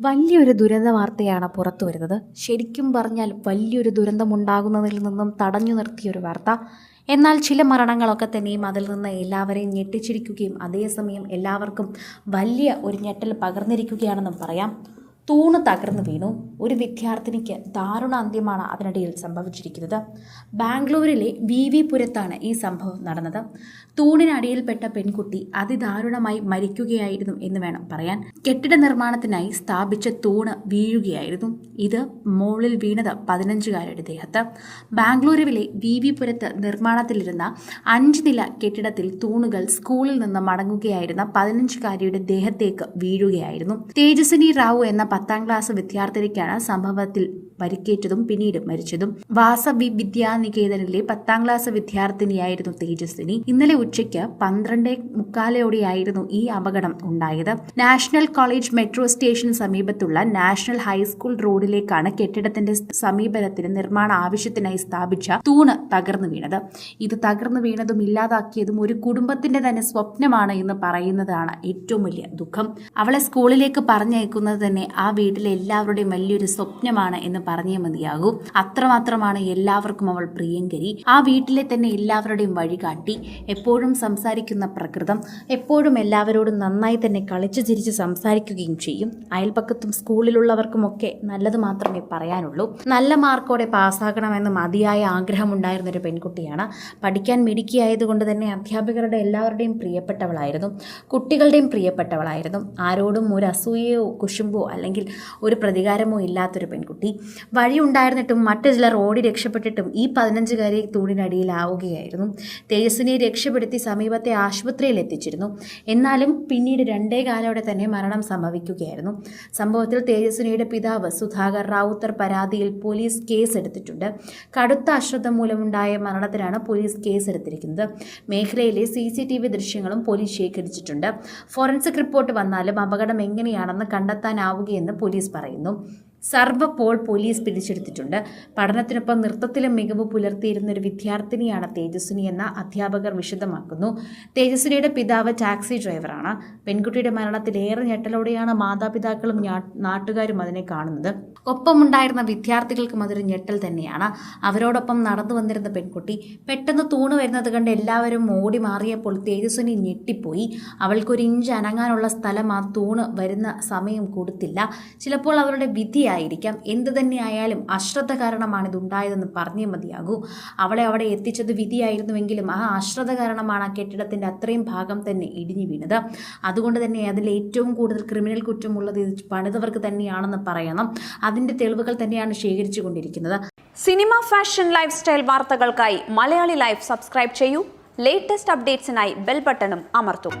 വലിയൊരു ദുരന്ത വാർത്തയാണ് പുറത്തു വരുന്നത്. ശരിക്കും പറഞ്ഞാൽ വലിയൊരു ദുരന്തമുണ്ടാകുന്നതിൽ നിന്നും തടഞ്ഞു നിർത്തിയൊരു വാർത്ത. എന്നാൽ ചില മരണങ്ങളൊക്കെ തന്നെയും അതിൽ നിന്ന് എല്ലാവരെയും ഞെട്ടിച്ചിരിക്കുകയും അതേസമയം എല്ലാവർക്കും വലിയ ഒരു ഞെട്ടൽ പകർന്നിരിക്കുകയാണെന്നും പറയാം. തൂണ് തകർന്നു വീണു. ഒരു വിദ്യാർത്ഥിനിക്ക് ദാരുണ അന്ത്യമാണ് അതിനിടയിൽ സംഭവിച്ചിരിക്കുന്നത്. ബാംഗ്ലൂരിലെ വി വി പുരത്താണ് ഈ സംഭവം നടന്നത്. തൂണിനടിയിൽപ്പെട്ട പെൺകുട്ടി അതിദാരുണമായി മരിക്കുകയായിരുന്നു എന്ന് വേണം പറയാൻ. കെട്ടിട നിർമ്മാണത്തിനായി സ്ഥാപിച്ച തൂണ് വീഴുകയായിരുന്നു. ഇത് മുകളിൽ വീണത് പതിനഞ്ചുകാരുടെ ദേഹത്ത്. ബാംഗ്ലൂരുവിലെ വി വി പുരത്ത് നിർമ്മാണത്തിലിരുന്ന അഞ്ച് നില കെട്ടിടത്തിൽ തൂണുകൾ സ്കൂളിൽ നിന്ന് മടങ്ങുകയായിരുന്ന പതിനഞ്ചുകാരിയുടെ ദേഹത്തേക്ക് വീഴുകയായിരുന്നു. തേജസ്വിനി റാവു എന്ന പത്താം ക്ലാസ് വിദ്യാർത്ഥിനിക്കാണ് സംഭവത്തിൽ പരിക്കേറ്റതും പിന്നീട് മരിച്ചതും. വാസവി വിദ്യാനികേതനിലെ പത്താം ക്ലാസ് വിദ്യാർത്ഥിനിയായിരുന്നു തേജസ്വിനി. ഇന്നലെ ഉച്ചയ്ക്ക് പന്ത്രണ്ട് മുക്കാലയോടെയായിരുന്നു ഈ അപകടം ഉണ്ടായത്. നാഷണൽ കോളേജ് മെട്രോ സ്റ്റേഷന് സമീപത്തുള്ള നാഷണൽ ഹൈസ്കൂൾ റോഡിലേക്കാണ് കെട്ടിടത്തിന്റെ സമീപനത്തിന് നിർമ്മാണ ആവശ്യത്തിനായി സ്ഥാപിച്ച തൂണ് തകർന്നു വീണത്. ഇത് തകർന്നു വീണതും ഇല്ലാതാക്കിയതും ഒരു കുടുംബത്തിന്റെ തന്നെ സ്വപ്നമാണ് എന്ന് പറയുന്നതാണ് ഏറ്റവും വലിയ ദുഃഖം. അവളെ സ്കൂളിലേക്ക് പറഞ്ഞയക്കുന്നത് തന്നെ ആ വീട്ടിലെ എല്ലാവരുടെയും വലിയൊരു സ്വപ്നമാണ് എന്ന് പറഞ്ഞേ മതിയാകൂ. അത്രമാത്രമാണ് എല്ലാവർക്കും അവൾ പ്രിയങ്കരി. ആ വീട്ടിലെ തന്നെ എല്ലാവരുടെയും വഴി കാട്ടി എപ്പോഴും സംസാരിക്കുന്ന പ്രകൃതം എപ്പോഴും എല്ലാവരോടും നന്നായി തന്നെ കളിച്ചു ചിരിച്ച് സംസാരിക്കുകയും ചെയ്യും. അയൽപക്കത്തും സ്കൂളിലുള്ളവർക്കുമൊക്കെ നല്ലത് മാത്രമേ പറയാനുള്ളൂ. നല്ല മാർക്കോടെ പാസ്സാകണമെന്ന് മതിയായ ആഗ്രഹമുണ്ടായിരുന്ന ഒരു പെൺകുട്ടിയാണ്. പഠിക്കാൻ മിടുക്കിയായതുകൊണ്ട് തന്നെ അധ്യാപകരുടെ എല്ലാവരുടെയും പ്രിയപ്പെട്ടവളായിരുന്നു. കുട്ടികളുടെയും പ്രിയപ്പെട്ടവളായിരുന്നു. ആരോടും ഒരു അസൂയയോ കുശുമ്പോ അല്ലെങ്കിൽ ഒരു പ്രതികാരമോ ഇല്ലാത്തൊരു പെൺകുട്ടി. വഴി ഉണ്ടായിരുന്നിട്ടും മറ്റു ചിലർ ഓടി രക്ഷപ്പെട്ടിട്ടും ഈ പതിനഞ്ചുകാരി തൂണിനടിയിലാവുകയായിരുന്നു. തേജസ്സിനെ രക്ഷപ്പെടുത്തി സമീപത്തെ ആശുപത്രിയിൽ എത്തിച്ചിരുന്നു. എന്നാലും പിന്നീട് രണ്ടേ കാലോടെ തന്നെ മരണം സംഭവിക്കുകയായിരുന്നു. സംഭവത്തിൽ തേജസ്വിനിയുടെ പിതാവ് സുധാകർ റാവുത്തർ പരാതിയിൽ പോലീസ് കേസ് എടുത്തിട്ടുണ്ട് കടുത്ത അശ്രദ്ധ മൂലമുണ്ടായ മരണത്തിനാണ് പോലീസ് കേസ് എടുത്തിരിക്കുന്നത് മേഖലയിലെ സി സി ടി വി ദൃശ്യങ്ങളും പോലീസ് ശേഖരിച്ചിട്ടുണ്ട്. ഫോറൻസിക് റിപ്പോർട്ട് വന്നാലും അപകടം എങ്ങനെയാണെന്ന് കണ്ടെത്താനാവുകയെന്ന് പോലീസ് പറയുന്നു. സർവ പോൾ പോലീസ് പിടിച്ചെടുത്തിട്ടുണ്ട്. പഠനത്തിനൊപ്പം നൃത്തത്തിലും മികവ് പുലർത്തിയിരുന്ന ഒരു വിദ്യാർത്ഥിനിയാണ് തേജസ്വിനി എന്ന അധ്യാപകർ വിശദമാക്കുന്നു. തേജസ്വിനിയുടെ പിതാവ് ടാക്സി ഡ്രൈവറാണ്. പെൺകുട്ടിയുടെ മരണത്തിൽ ഏറെ ഞെട്ടലോടെയാണ് മാതാപിതാക്കളും നാട്ടുകാരും അതിനെ കാണുന്നത്. ഒപ്പമുണ്ടായിരുന്ന വിദ്യാർത്ഥികൾക്കും അതൊരു ഞെട്ടൽ തന്നെയാണ്. അവരോടൊപ്പം നടന്നു വന്നിരുന്ന പെൺകുട്ടി പെട്ടെന്ന് തൂണ് വരുന്നത് കണ്ട് എല്ലാവരും ഓടി മാറിയപ്പോൾ തേജസ്വിനി ഞെട്ടിപ്പോയി. അവൾക്കൊരു ഇഞ്ച് അനങ്ങാനുള്ള സ്ഥലം ആ തൂണ് വരുന്ന സമയം കൊടുത്തില്ല. ചിലപ്പോൾ അവരുടെ വിധിയായിരിക്കാം എന്തു തന്നെയായാലും അശ്രദ്ധ കാരണമാണ് ഇതുണ്ടായതെന്ന് പറഞ്ഞേ മതിയാകൂ. അവളെ അവിടെ എത്തിച്ചത് വിധിയായിരുന്നുവെങ്കിലും ആ അശ്രദ്ധ കാരണമാണ് ആ കെട്ടിടത്തിന്റെ അത്രയും ഭാഗം തന്നെ ഇടിഞ്ഞു വീണത്. അതുകൊണ്ട് തന്നെ അതിൽ ഏറ്റവും കൂടുതൽ ക്രിമിനൽ കുറ്റമുള്ളത് ഇത് പണിതവർക്ക് തന്നെയാണെന്ന് പറയണം. അതിന്റെ തെളിവുകൾ തന്നെയാണ് ശേഖരിച്ചു കൊണ്ടിരിക്കുന്നത്. സിനിമ ഫാഷൻ ലൈഫ് സ്റ്റൈൽ വാർത്തകൾക്കായി മലയാളി ലൈഫ് സബ്സ്ക്രൈബ് ചെയ്യൂ. ലേറ്റസ്റ്റ് അപ്ഡേറ്റ്സിനായി ബെൽ ബട്ടണും അമർത്തും.